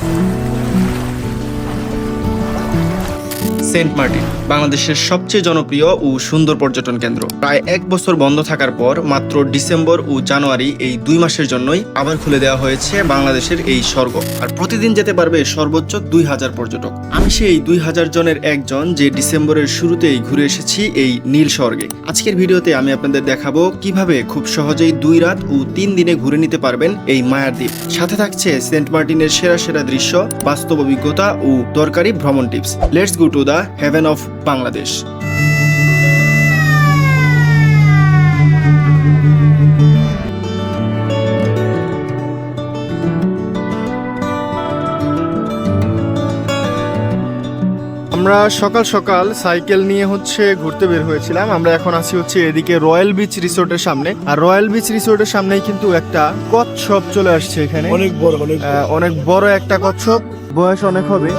Mm-hmm. Saint Martin, বাংলাদেশের সবচেয়ে জনপ্রিয় ও সুন্দর পর্যটন কেন্দ্র। প্রায় এক বছর বন্ধ থাকার পর মাত্র ডিসেম্বর ও জানুয়ারি এই দুই মাসের জন্যই আবার খুলে দেওয়া হয়েছে বাংলাদেশের এই স্বর্গ। আর প্রতিদিন যেতে পারবে সর্বোচ্চ দুই হাজার পর্যটক। আমি সেই দুই হাজার জনের একজন যে ডিসেম্বরের শুরুতেই ঘুরে এসেছি এই নীল স্বর্গে। আজকের ভিডিওতে আমি আপনাদের দেখাবো কীভাবে খুব সহজেই দুই রাত ও তিন দিনে ঘুরে নিতে পারবেন এই মায়ার দ্বীপ। সাথে থাকছে সেন্ট মার্টিনের সেরা সেরা দৃশ্য, বাস্তব অভিজ্ঞতা ও দরকারি ভ্রমণ tips. Let's go to the heaven of Bangladesh আমরা সকাল সকাল সাইকেল নিয়ে হচ্ছে ঘুরতে বের হয়েছিলাম। আমরা এখন আছি হচ্ছে এদিকে রয়্যাল বিচ রিসোর্টের সামনে। আর রয়্যাল বিচ রিসোর্টের সামনেই কিন্তু একটা কচ্ছপ চলে আসছে এখানে। অনেক বড় অনেক বড়। আহ, অনেক বড় একটা কচ্ছপ। বয়স অনেক হবে।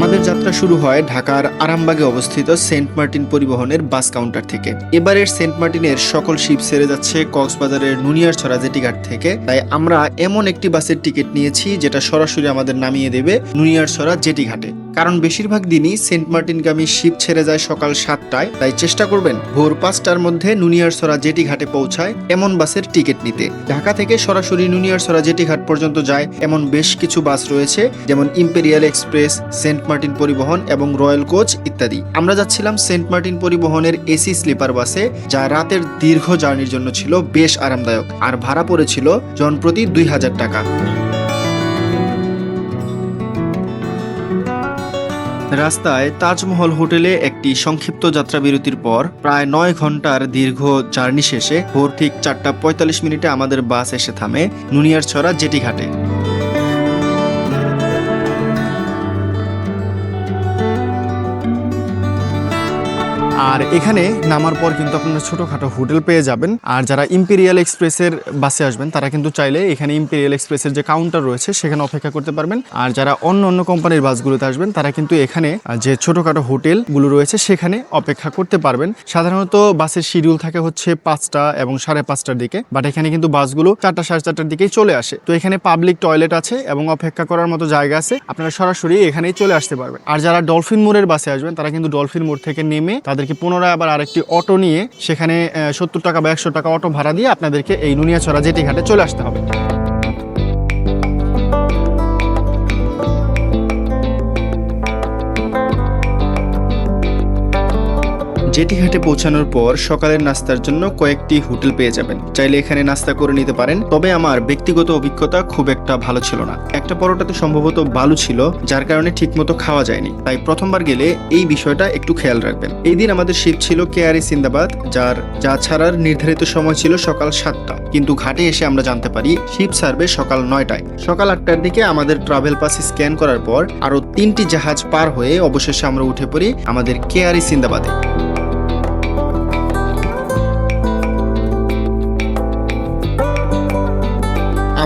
আমাদের যাত্রা শুরু হয় ঢাকার আরামবাগে অবস্থিত সেন্ট মার্টিন পরিবহনের বাস কাউন্টার থেকে। এবারের সেন্ট মার্টিনের সকল শিপ সেরে যাচ্ছে কক্সবাজারের নুনিয়ার নুনিয়ারছড়া জেটিঘাট থেকে। তাই আমরা এমন একটি বাসের টিকিট নিয়েছি, যেটা সরাসরি আমাদের নামিয়ে দেবে নুনিয়ার নুনিয়ারছড়া জেটিঘাটে। কারণ বেশিরভাগ দিনই সেন্ট মার্টিনগামী শিপ ছেড়ে যায় সকাল সাতটায়, তাই চেষ্টা করবেন ভোর পাঁচটার মধ্যে নুনিয়ারসরা জেটি ঘাটে পৌঁছায় এমন বাসের টিকিট নিতে। ঢাকা থেকে সরাসরি নুনিয়ারসরা জেটি ঘাট পর্যন্ত যায় এমন বেশ কিছু বাস রয়েছে, যেমন ইম্পেরিয়াল এক্সপ্রেস, সেন্ট মার্টিন পরিবহন এবং রয়্যাল কোচ ইত্যাদি। আমরা যাচ্ছিলাম সেন্ট মার্টিন পরিবহনের এসি স্লিপার বাসে, যা রাতের দীর্ঘ জার্নির জন্য ছিল বেশ আরামদায়ক, আর ভাড়া পড়েছিল জনপ্রতি দুই হাজার টাকা। রাস্তায় তাজমহল হোটেলে একটি সংক্ষিপ্ত যাত্রা বিরতির পর প্রায় নয় ঘণ্টার দীর্ঘ জার্নি শেষে ভোর ঠিক চারটা পঁয়তাল্লিশ মিনিটে আমাদের বাস এসে থামে নুনিয়ারছড়া জেটি ঘাটে আর এখানে নামার পর কিন্তু আপনারা ছোটোখাটো হোটেল পেয়ে যাবেন। আর যারা ইম্পেরিয়াল এক্সপ্রেসের বাসে আসবেন, তারা কিন্তু চাইলে এখানে ইম্পেরিয়াল এক্সপ্রেসের যে কাউন্টার রয়েছে, সেখানে অপেক্ষা করতে পারবেন। আর যারা অন্য অন্য কোম্পানির বাসগুলোতে আসবেন, তারা কিন্তু এখানে যে ছোটোখাটো হোটেলগুলো রয়েছে, সেখানে অপেক্ষা করতে পারবেন। সাধারণত বাসের শিডিউল থাকে হচ্ছে পাঁচটা এবং সাড়ে পাঁচটার দিকে বাট এখানে কিন্তু বাসগুলো চারটা সাড়ে চারটার দিকেই চলে আসে। তো এখানে পাবলিক টয়লেট আছে এবং অপেক্ষা করার মতো জায়গা আছে, আপনারা সরাসরি এখানেই চলে আসতে পারবেন। আর যারা ডলফিন মোড়ের বাসে আসবেন, তারা কিন্তু ডলফিন মোড় থেকে নেমে তাদেরকে পুনরায় আবার আরেকটি অটো নিয়ে সেখানে সত্তর টাকা বা একশো টাকা অটো ভাড়া দিয়ে আপনাদেরকে এই নুনিয়াছড়া জেটি ঘাটে চলে আসতে হবে। জেটি ঘাটে পৌঁছানোর পর সকালের নাস্তার জন্য কয়েকটি হোটেল পেয়ে যাবেন। চাইলে এখানে নাস্তা করে নিতে পারেন, তবে আমার ব্যক্তিগত অভিজ্ঞতা খুব একটা ভালো ছিল না। একটা পরোটাতে সম্ভবত বালু ছিল, যার কারণে ঠিকমতো খাওয়া যায়নি। তাই প্রথমবার গেলে এই বিষয়টা একটু খেয়াল রাখবেন। এই দিন আমাদের শিপ ছিল কেয়ারি সিন্দাবাদ, যার যা ছাড়ার নির্ধারিত সময় ছিল সকাল সাতটা। কিন্তু ঘাটে এসে আমরা জানতে পারি শিপ সার্ভে সকাল নয়টায়। সকাল আটটার দিকে আমাদের ট্রাভেল পাস স্ক্যান করার পর আরও তিনটি জাহাজ পার হয়ে অবশেষে আমরা উঠে পড়ি আমাদের কেয়ারি সিন্দাবাদে।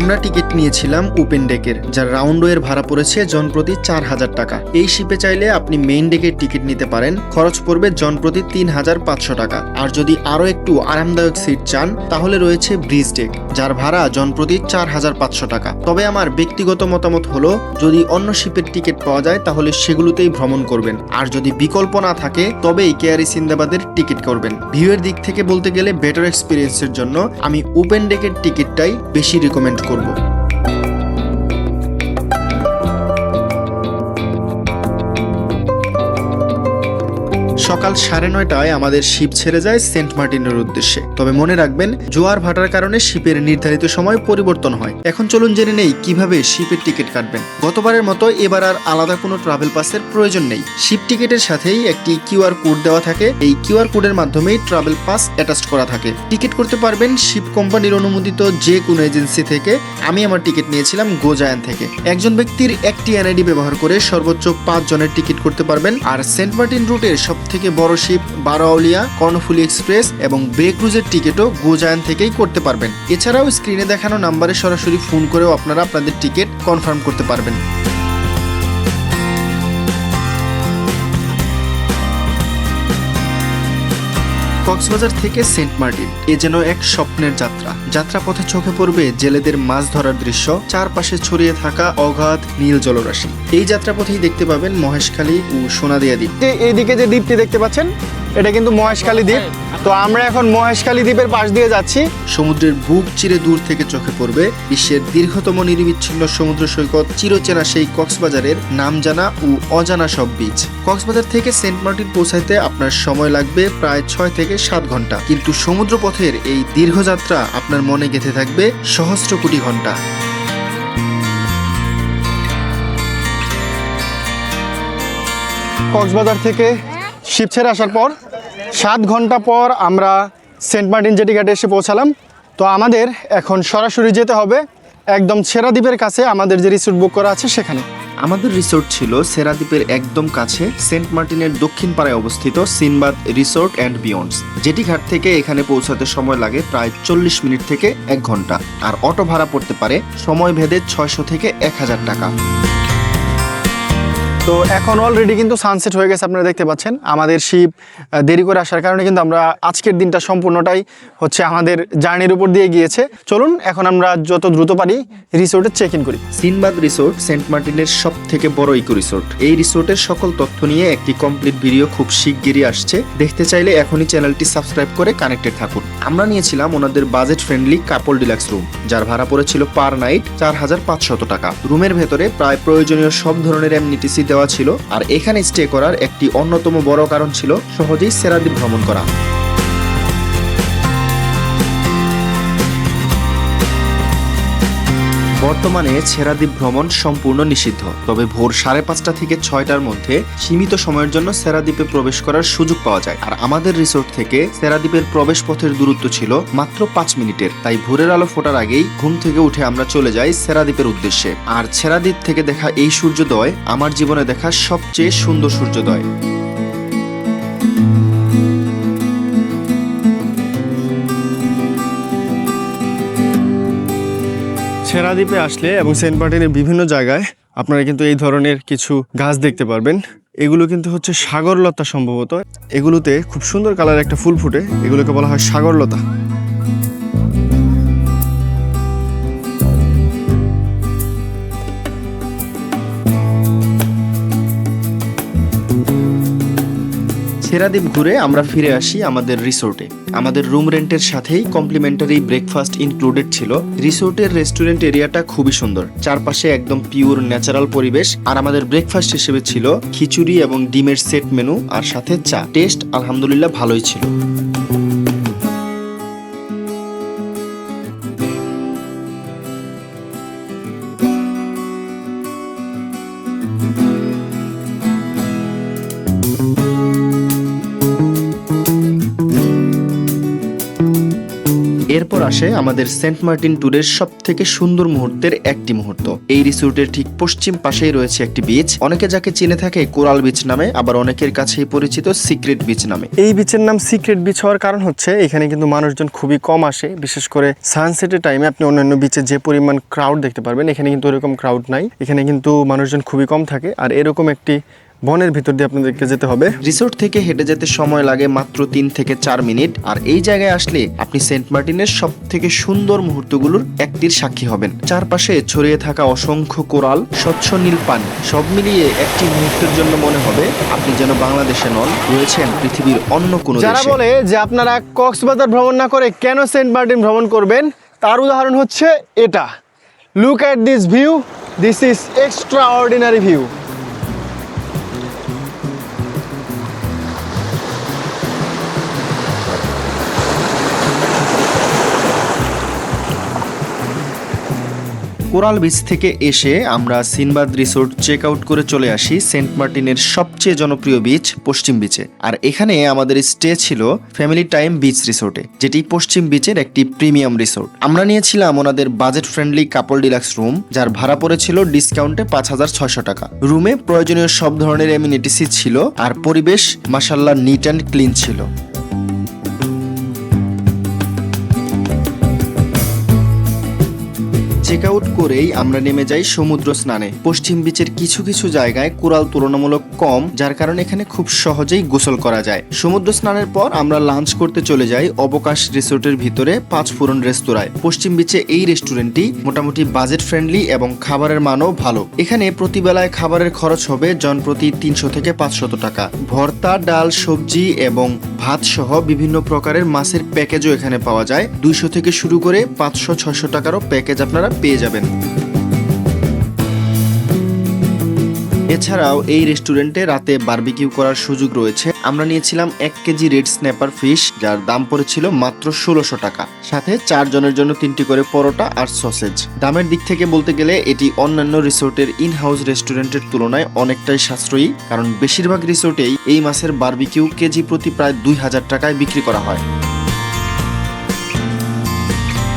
আমরা টিকিট নিয়েছিলাম ওপেন ডেকের, যার রাউন্ড ওয়ের ভাড়া পড়েছে জনপ্রতি চার হাজার টাকা। এই শিপে চাইলে আপনি মেইন ডেকের টিকিট নিতে পারেন, খরচ পড়বে জনপ্রতি তিন হাজার পাঁচশো টাকা। আর যদি আরও একটু আরামদায়ক সিট চান, তাহলে রয়েছে ব্রিজ ডেক, যার ভাড়া জনপ্রতি চার হাজার পাঁচশো টাকা। তবে আমার ব্যক্তিগত মতামত হলো, যদি অন্য শিপের টিকিট পাওয়া যায়, তাহলে সেগুলোতেই ভ্রমণ করবেন। আর যদি বিকল্প না থাকে, তবেই কেয়ারি সিন্দাবাদের টিকিট করবেন। ভিউয়ের দিক থেকে বলতে গেলে বেটার এক্সপিরিয়েন্সের জন্য আমি ওপেন ডেকের টিকিটটাই বেশি রিকমেন্ড করব। সকাল সাড়ে নয়টায় আমাদের শিপ ছেড়ে যায় সেন্ট মার্টিনের উদ্দেশ্যে। তবে মনে রাখবেন, জোয়ার ভাটার কারণে শিপের নির্ধারিত সময় পরিবর্তন হয়। এখন চলুন জেনে নেই কীভাবে শিপের টিকিট কাটবেন। গতবারের মতো এবার আর আলাদা কোনো ট্রাভেল পাসের প্রয়োজন নেই। শিপ টিকিটের সাথেই একটি কিউআর কোড দেওয়া থাকে। এই কিউআর কোডের মাধ্যমেই ট্রাভেল পাস অ্যাটাচ করা থাকে। টিকিট করতে পারবেন শিপ কোম্পানির অনুমোদিত যে কোনো এজেন্সি থেকে। আমি আমার টিকিট নিয়েছিলাম গোজায়ান থেকে। একজন ব্যক্তির একটি এনআইডি ব্যবহার করে সর্বোচ্চ পাঁচ জনের টিকিট করতে পারবেন। আর সেন্ট মার্টিন রুটের সব থেকে বড় শিপ বারোয়াউলিয়া কর্ণফুলি এক্সপ্রেস এবং বে ক্রুজের টিকিটও গোজায়ন থেকেই করতে পারবেন। এছাড়াও স্ক্রিনে দেখানো নাম্বারে সরাসরি ফোন করেও আপনারা আপনাদের টিকিট কনফার্ম করতে পারবেন। কক্সবাজার থেকে সেন্ট মার্টিন। এ যেন এক স্বপ্নের যাত্রা। যাত্রা পথে চোখে পড়বে জেলেদের মাছ ধরার দৃশ্য, চারপাশে ছড়িয়ে থাকা অগাধ নীল জলরাশি। এই যাত্রাপথেই দেখতে পাবেন মহেশখালী ও সোনাদিয়া দ্বীপ। এই এইদিকে যে দ্বীপটি দেখতে পাচ্ছেন এটা কিন্তু মহেশখালী দ্বীপ। তো আমরা এখন মহেশখালী দ্বীপের পাশ দিয়ে যাচ্ছি। সমুদ্রের বুক চিরে দূর থেকে চোখে পড়বে বিশ্বের দীর্ঘতম নিরবিচ্ছিন্ন সমুদ্র সৈকত চিরচেনা সেই কক্সবাজারের নাম জানা ও অজানা সব বীচ। কক্সবাজার থেকে সেন্ট মার্টিন পৌঁছাইতে আপনার সময় লাগবে প্রায় ছয় থেকে সাত ঘণ্টা। কিন্তু সমুদ্র পথের এই দীর্ঘ যাত্রা আপনার মনে গেঁথে থাকবে সহস্র কোটি ঘণ্টা। কক্সবাজার থেকে শিপ ছেড়ে আসার পর সাত ঘণ্টা পর আমরা সেন্ট মার্টিন জেটি ঘাটে এসে পৌঁছালাম। তো আমাদের এখন সরাসরি যেতে হবে একদম ছেড়া দ্বীপের কাছে, আমাদের যে রিসোর্ট বুক করা আছে সেখানে। আমাদের রিসোর্ট ছিল সেরাদ্বীপের একদম কাছে, সেন্ট মার্টিনের দক্ষিণ পাড়ায় অবস্থিত সিনবাদ রিসোর্ট অ্যান্ড বিয়ন্ডস যেটি ঘাট থেকে এখানে পৌঁছাতে সময় লাগে প্রায় চল্লিশ মিনিট থেকে এক ঘণ্টা। আর অটো ভাড়া পড়তে পারে সময় ভেদে ছয়শো থেকে এক হাজার টাকা। তো এখন অলরেডি কিন্তু সানসেট হয়ে গেছে, আপনারা দেখতে পাচ্ছেন। আমাদের শিপ দেরি করে আসার কারণে কিন্তু আমরা আজকের দিনটা সম্পূর্ণটাই হচ্ছে আমাদের জার্নির উপর দিয়ে গিয়েছে। চলুন, এখন আমরা যত দ্রুত পারি রিসোর্টে চেক ইন করি। সিনবাদ রিসোর্ট সেন্ট মার্টিনের সব থেকে বড় ইকো রিসোর্ট। এই রিসোর্টের সকল তথ্য নিয়ে একটি কমপ্লিট ভিডিও খুব শিগগিরই আসছে। দেখতে চাইলে এখনই চ্যানেলটি সাবস্ক্রাইব করে কানেক্টেড থাকুন। আমরা নিয়েছিলাম ওনাদের budget friendly couple deluxe room যার ভাড়া পড়েছিল পার নাইট চার হাজার পাঁচশত টাকা। রুমের ভেতরে প্রায় প্রয়োজনীয় সব ধরনের এমনিটিসি দেওয়া ছিল, আর এখানে স্টে করার একটি অন্যতম বড় কারণ ছিল সহজেই সেরাদ্বীপ ভ্রমণ করা। বর্তমানে ছেড়াদ্বীপ ভ্রমণ সম্পূর্ণ নিষিদ্ধ। তবে ভোর সাড়ে পাঁচটা থেকে ছয়টার মধ্যে সীমিত সময়ের জন্য সেরাদ্বীপে প্রবেশ করার সুযোগ পাওয়া যায়। আর আমাদের রিসোর্ট থেকে সেরাদ্বীপের প্রবেশ পথের দূরত্ব ছিল মাত্র পাঁচ মিনিটের। তাই ভোরের আলো ফোটার আগেই ঘুম থেকে উঠে আমরা চলে যাই সেরাদ্বীপের উদ্দেশ্যে। আর ছেড়াদ্বীপ থেকে দেখা এই সূর্যোদয় আমার জীবনে দেখা সবচেয়ে সুন্দর সূর্যোদয়। ছেড়া দ্বীপে আসলে এবং সেন্ট মার্টিনের বিভিন্ন জায়গায় আপনারা কিন্তু এই ধরনের কিছু গাছ দেখতে পারবেন। এগুলো কিন্তু হচ্ছে সাগরলতা সম্ভবত। এগুলোতে খুব সুন্দর কালার একটা ফুল ফুটে। এগুলোকে বলা হয় সাগরলতা। সেরাদ্বীপ ঘুরে আমরা ফিরে আসি আমাদের রিসোর্টে। আমাদের রুম রেন্টের সাথেই কমপ্লিমেন্টারি ব্রেকফাস্ট ইনক্লুডেড ছিল। রিসোর্টের রেস্টুরেন্ট এরিয়াটা খুবই সুন্দর। চারপাশে একদম পিওর ন্যাচারাল পরিবেশ। আর আমাদের ব্রেকফাস্ট হিসেবে ছিল খিচুড়ি এবং ডিমের সেট মেনু আর সাথে চা। টেস্ট আলহামদুলিল্লাহ ভালোই ছিল। আসে আমাদের সেন্ট মার্টিন ট্যুরের সব থেকে সুন্দর মুহূর্তের একটি মুহূর্ত। এই রিসোর্টের ঠিক পশ্চিম পাশেই রয়েছে একটি বিচ অনেকে যাকে চিনে থাকে কোরাল বিচ নামে, আবার অনেকের কাছেই পরিচিত সিক্রেট বিচ নামে। এই বিচের নাম সিক্রেট বিচ হওয়ার কারণ হচ্ছে, এখানে কিন্তু মানুষজন খুবই কম আসে। বিশেষ করে সানসেটের টাইমে আপনি অন্যান্য বিচে যে পরিমাণ ক্রাউড দেখতে পারবেন, এখানে কিন্তু ওরকম ক্রাউড নাই। এখানে কিন্তু মানুষজন খুবই কম থাকে। আর এরকম একটি বনের ভিতর দিয়ে আপনাদেরকে যেতে হবে। রিসোর্ট থেকে হেঁটে যেতে সময় লাগে মাত্র তিন থেকে চার মিনিট। আর এই জায়গায় আসলে আপনি সেন্ট মার্টিনের সব থেকে সুন্দর মুহূর্তগুলোর একটির সাক্ষী হবেন। চারপাশে ছড়িয়ে থাকা অসংখ্য কোরাল স্বচ্ছ নীল পানি সব মিলিয়ে একটি মুহূর্তের জন্য মনে হবে আপনি যেন বাংলাদেশে নন রয়েছেন পৃথিবীর অন্য কোনো যারা বলে যে আপনারা কক্সবাজার ভ্রমণ না করে কেন সেন্ট মার্টিন ভ্রমণ করবেন তার উদাহরণ হচ্ছে এটা। Look at this view this is extraordinary view coral beach থেকে এসে আমরা সিনবাদ রিসোর্ট চেক আউট করে চলে আসি সেন্ট মার্টিনের সবচেয়ে জনপ্রিয় বিচ পশ্চিম বিচে। আর এখানে আমাদের স্টে ছিল ফ্যামিলি টাইম বিচ রিসোর্টে, যেটি পশ্চিম বিচের একটি প্রিমিয়াম রিসোর্ট। আমরা নিয়েছিলাম ওনাদের budget friendly couple deluxe room, যার ভাড়া পড়েছিল ডিসকাউন্টে পাঁচ হাজার ছয়শো টাকা। রুমে প্রয়োজনীয় সব ধরনের এমিনিটিসি ছিল, আর পরিবেশ মাসাল্লাহ নিট অ্যান্ড ক্লিন ছিল। চেক আউট করেই আমরা নেমে যাই সমুদ্র স্নানে। পশ্চিম বিচের কিছু কিছু জায়গায় কোরাল তুলনামূলক কম, যার কারণে এখানে খুব সহজেই গোসল করা যায়। সমুদ্র স্নানের পর আমরা লাঞ্চ করতে চলে যাই অবকাশ রিসোর্টের ভিতরে পাঁচ ফুরন রেস্তোরাঁয়। পশ্চিম বিচে এই রেস্টুরেন্টটি মোটামুটি বাজেট ফ্রেন্ডলি এবং খাবারের মানও ভালো। এখানে প্রতি বেলায় খাবারের খরচ হবে জন প্রতি তিনশো থেকে পাঁচশত টাকা। ভর্তা, ডাল, সবজি এবং ভাত সহ বিভিন্ন প্রকারের মাছের প্যাকেজও এখানে পাওয়া যায়। দুইশো থেকে শুরু করে পাঁচশো, ছয়শো টাকারও প্যাকেজ আপনারা পেয়ে যাবেন। এছাড়াও এই রেস্টুরেন্টে রাতে বার্বিকিউ করার সুযোগ রয়েছে। আমরা নিয়েছিলাম এক কেজি রেড স্ন্যাপার ফিশ, যার দাম পড়েছিল মাত্র ষোলোশো টাকা। সাথে চারজনের জন্য তিনটি করে পরোটা আর সসেজ। দামের দিক থেকে বলতে গেলে এটি অন্যান্য রিসোর্টের ইন হাউস রেস্টুরেন্টের তুলনায় অনেকটাই সাশ্রয়ী, কারণ বেশিরভাগ রিসোর্টেই এই মাছের বার্বিকিউ কেজি প্রতি প্রায় দুই হাজার টাকায় বিক্রি করা হয়।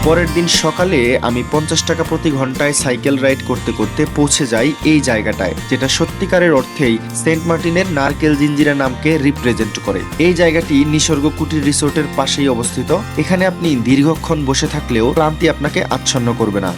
পরের দিন সকালে আমি পঞ্চাশ টাকা প্রতি ঘন্টায় সাইকেল রাইড করতে করতে পৌঁছে যাই এই জায়গাটায়, যেটা সত্যিকারের অর্থেই সেন্ট মার্টিনের নারকেল জিঞ্জিরা নামকে রিপ্রেজেন্ট করে। এই জায়গাটি নিসর্গ কুটির রিসোর্টের পাশেই অবস্থিত। এখানে আপনি দীর্ঘক্ষণ বসে থাকলেও ক্লান্তি আপনাকে আচ্ছন্ন করবে না।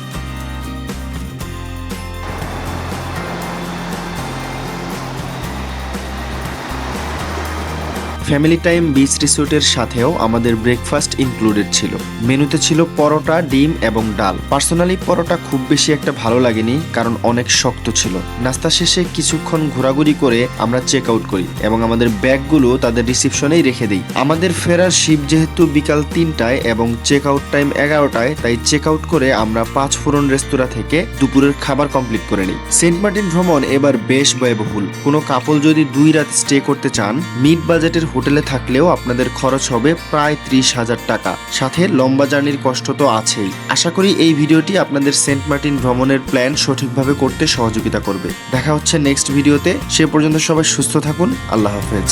ফ্যামিলি টাইম বিচ রিসোর্টের সাথেও আমাদের ব্রেকফাস্ট ইনক্লুডেড ছিল। মেনুতে ছিল পরোটা, ডিম এবং ডাল। পার্সোনালি পরোটা খুব বেশি একটা ভালো লাগেনি, কারণ অনেক শক্ত ছিল। নাস্তা শেষে কিছুক্ষণ ঘোরাঘুরি করে আমরা চেক আউট করি এবং আমাদের ব্যাগগুলো তাদের রিসিপশনেই রেখে দিই। আমাদের ফেরার শিপ যেহেতু বিকাল তিনটায় এবং চেক আউট টাইম এগারোটায়, তাই চেক আউট করে আমরা পাঁচ ফোরন রেস্তোরাঁ থেকে দুপুরের খাবার কমপ্লিট করে নিই। সেন্ট মার্টিন ভ্রমণ এবার বেশ ব্যয়বহুল। কোনো কাপল যদি দুই রাত স্টে করতে চান মিড বাজেটের হোটেলে থাকলেও আপনাদের খরচ হবে প্রায় ত্রিশ হাজার টাকা। সাথে লম্বা জার্নির কষ্ট তো আছেই। আশা করি এই ভিডিওটি আপনাদের সেন্ট মার্টিন ভ্রমণের প্ল্যান সঠিকভাবে করতে সহযোগিতা করবে। দেখা হচ্ছে নেক্সট ভিডিওতে। সে পর্যন্ত সবাই সুস্থ থাকুন। আল্লাহ হাফেজ।